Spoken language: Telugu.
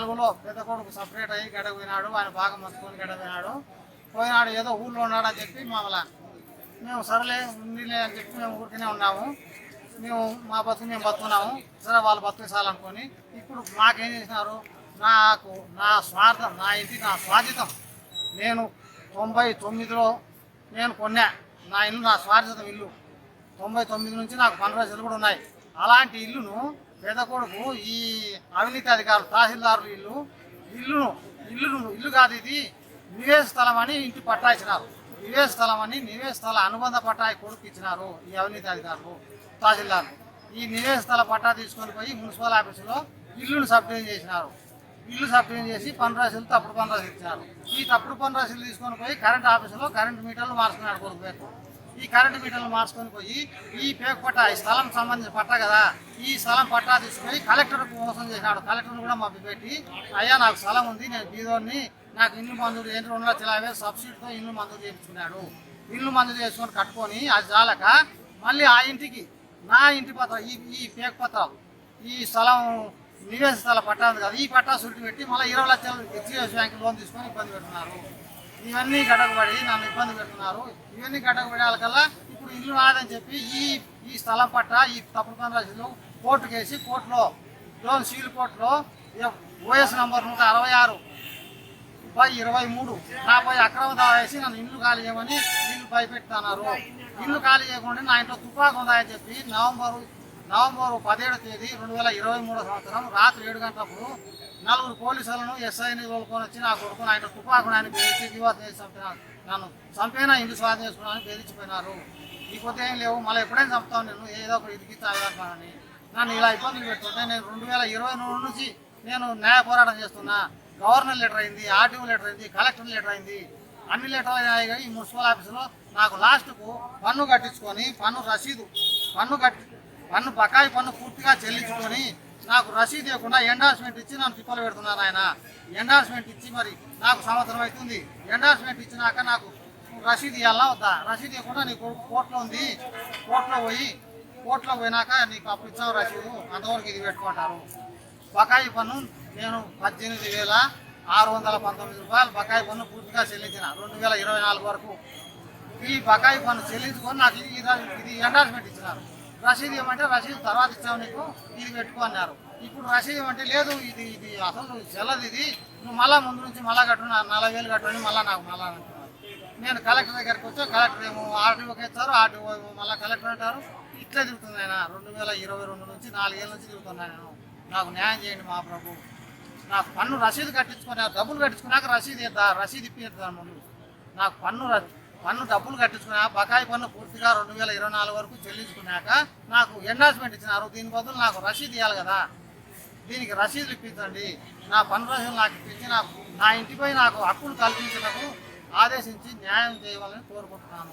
నాలుగులో పెద్ద కొడుకు సపరేట్ అయ్యి గడకు పోయినాడు ఆయన బాగా మత్తుకొని గడ పోయినాడు పోయినాడు ఏదో ఊళ్ళో ఉన్నాడని చెప్పి మమ్మల్ని మేము సరేలే ఉండిలే అని చెప్పి మేము ఊరికనే ఉన్నాము. మేము మా బతుకు మేము బతుకున్నాము. సరే వాళ్ళు బతుకుసాలనుకొని ఇప్పుడు మాకేం చేసినారు? నాకు నా స్వార్థం నా ఇంటి నా స్వాధితం నేను తొంభై తొమ్మిదిలో నేను కొన్నా. నా ఇల్లు నా స్వార్థితం ఇల్లు. తొంభై తొమ్మిది నుంచి నాకు పన్ను రోజులు కూడా ఉన్నాయి. అలాంటి ఇల్లును పేద కొడుకు ఈ అవినీతి అధికారులు తహసీల్దారులు ఇల్లు ఇల్లును ఇల్లును ఇల్లు కాదు ఇది నివేశ స్థలం అని ఇంటి పట్టా ఇచ్చినారు. నివేశ స్థలం అని నివేశ స్థల అనుబంధ పట్టా కొడుకు ఇచ్చినారు ఈ అవినీతి అధికారులు తహసీల్దారులు. ఈ నివేశ స్థల పట్టా తీసుకొని పోయి మున్సిపల్ ఆఫీసులో ఇల్లును సబ్డివిజన్ చేసినారు. ఇల్లు సబ్డివిజన్ చేసి పన్ను రాశులు తప్పుడు పన్ను రాశులు ఇచ్చినారు. ఈ తప్పుడు పన్ను రాశులు తీసుకొని పోయి కరెంట్ ఆఫీసులో కరెంట్ మీటర్లు మార్చుకున్నాడు కొడుకు పేరు. ఈ కరెంటు మీటర్లు మార్చుకొని పోయి ఈ పేక పట్టా ఈ స్థలం సంబంధించిన పట్టా కదా ఈ స్థలం పట్టా తీసుకొని కలెక్టర్కు మోసం చేసినాడు కలెక్టర్ కూడా మాకు పెట్టి అయ్యా నాకు స్థలం ఉంది నేను బీదోని నాకు ఇల్లు మంజూరు ఏంటి రెండు లక్షల యాభై సబ్సిడీతో ఇల్లు మంజూరు చేయించుకున్నాడు. ఇల్లు మంజూరు చేసుకొని కట్టుకొని అది చాలక మళ్ళీ ఆ ఇంటికి నా ఇంటి పత్రం ఈ ఈ పేక పత్రం ఈ స్థలం నివేశ స్థల పట్టా ఉంది కదా ఈ పట్టా సుట్టి పెట్టి మళ్ళీ ఇరవై లక్షలు హెచ్డిఎఫ్ బ్యాంక్ లోన్ తీసుకొని ఇబ్బంది పెడుతున్నారు. ఇవన్నీ గడగబడి నన్ను ఇబ్బంది పెడుతున్నారు. ఇవన్నీ గడకబడి ఇప్పుడు ఇల్లు నాదని చెప్పి ఈ ఈ స్థలం పట్ట ఈ తప్పుడు పని కోర్టు కేసి వేసి కోర్టులో లోన్ సీల్ కోర్టులో ఓఎస్ నంబర్ నూట అరవై ఆరు బై ఇరవై మూడు నాపై అక్రమ దావా వేసి నన్ను ఇల్లు ఖాళీ చేయమని ఇల్లు భయపెడుతున్నారు. ఇల్లు ఖాళీ చేయకుండా నా ఇంట్లో తుపాకు ఉందని చెప్పి నవంబరు నవంబర్ పదిహేడు తేదీ రెండు వేల ఇరవై మూడో సంవత్సరం రాత్రి ఏడు గంటలప్పుడు నలుగురు పోలీసులను ఎస్ఐని తోలుకొని వచ్చి నా కొడుకు ఆయన తుపాకుని ఆయన బెదిరించి వివాదం చేసి చంపినారు. నన్ను చంపైనా? ఇంటి స్వాధీనం చేసుకున్నాను బెదిరించిపోయినారు. ఈ కొద్ది ఏం లేవు. మళ్ళీ ఎప్పుడైనా చంపుతాను నేను ఏదో ఒక ఇదికిస్తాను నన్ను ఇలా ఇబ్బందులు పెట్టుకుంటే నేను రెండు వేల ఇరవై మూడు నుంచి నేను న్యాయ పోరాటం చేస్తున్నా. గవర్నర్ లెటర్ అయింది ఆర్టీఓ లెటర్ అయింది కలెక్టర్ లెటర్ అయింది. అన్ని లెటర్లు అయ్యాయి కానీ ఈ మున్సిపల్ ఆఫీసులో నాకు లాస్ట్కు పన్ను కట్టించుకొని పన్ను రసీదు పన్ను కట్టి పన్ను బకాయి పన్ను పూర్తిగా చెల్లించుకొని నాకు రసీదు ఇవ్వకుండా ఎండార్స్మెంట్ ఇచ్చి నన్ను తిప్పలు పెడుతున్నారు ఆయన. ఎండార్స్మెంట్ ఇచ్చి మరి నాకు సంవత్సరం అవుతుంది. ఎండార్స్మెంట్ ఇచ్చినాక నాకు రసీదు ఇవ్వాలా వద్దా? రసీదు ఇవ్వకుండా నీకు కోర్టులో ఉంది. కోర్టులో పోయి కోర్టులో పోయినాక నీకు అప్పు ఇచ్చావు రసీదు. అంతవరకు ఇది పెట్టుకుంటారు. బకాయి పన్ను నేను పద్దెనిమిది వేల ఆరు వందల పంతొమ్మిది రూపాయలు బకాయి పన్ను పూర్తిగా చెల్లించిన రెండు వేల ఇరవై నాలుగు వరకు. ఈ బకాయి పన్ను చెల్లించుకొని నాకు ఇది ఇది- ఇది ఎండార్స్మెంట్ ఇచ్చినారు. రసీదు ఇవ్వమంటే రసీదు తర్వాత ఇచ్చావు నీకు ఇది పెట్టుకో అన్నారు. ఇప్పుడు రసీదు ఇవ్వమంటే లేదు ఇది ఇది అసలు చెల్లదు ఇది. నువ్వు మళ్ళా ముందు నుంచి మళ్ళా కట్టు నలభై వేలు కట్టని మళ్ళా నాకు మళ్ళా అంటున్నారు. నేను కలెక్టర్ దగ్గరికి వచ్చి కలెక్టర్ ఏమో ఆర్టీఓకి ఇస్తారు ఆర్టీఓ ఏమో మళ్ళీ కలెక్టర్ అంటారు. ఇట్లా తిరుగుతుంది ఆయన. రెండు వేల ఇరవై రెండు నుంచి నాలుగేళ్ళ నుంచి తిరుగుతున్నాను నేను నాకు న్యాయం చేయండి మా ప్రభు. నాకు పన్ను రసీదు కట్టించుకుని డబ్బులు కట్టించుకున్నాక రసీదు ఇద్దా రసీదు ఇప్పిద్దాం ముందు. నాకు పన్ను పన్ను డబ్బులు కట్టించుకున్నా బకాయి పన్ను పూర్తిగా రెండు వేల ఇరవై నాలుగు వరకు చెల్లించుకున్నాక నాకు ఎండార్స్మెంట్ ఇచ్చినారు. దీని బదులు నాకు రసీదు ఇవ్వాలి కదా. దీనికి రసీదులు ఇప్పించండి. నా పన్ను రసీదులు నాకు ఇప్పించి నాకు నా ఇంటిపై నాకు హక్కులు కల్పించినకు ఆదేశించి న్యాయం చేయవాలని కోరుకుంటున్నాను.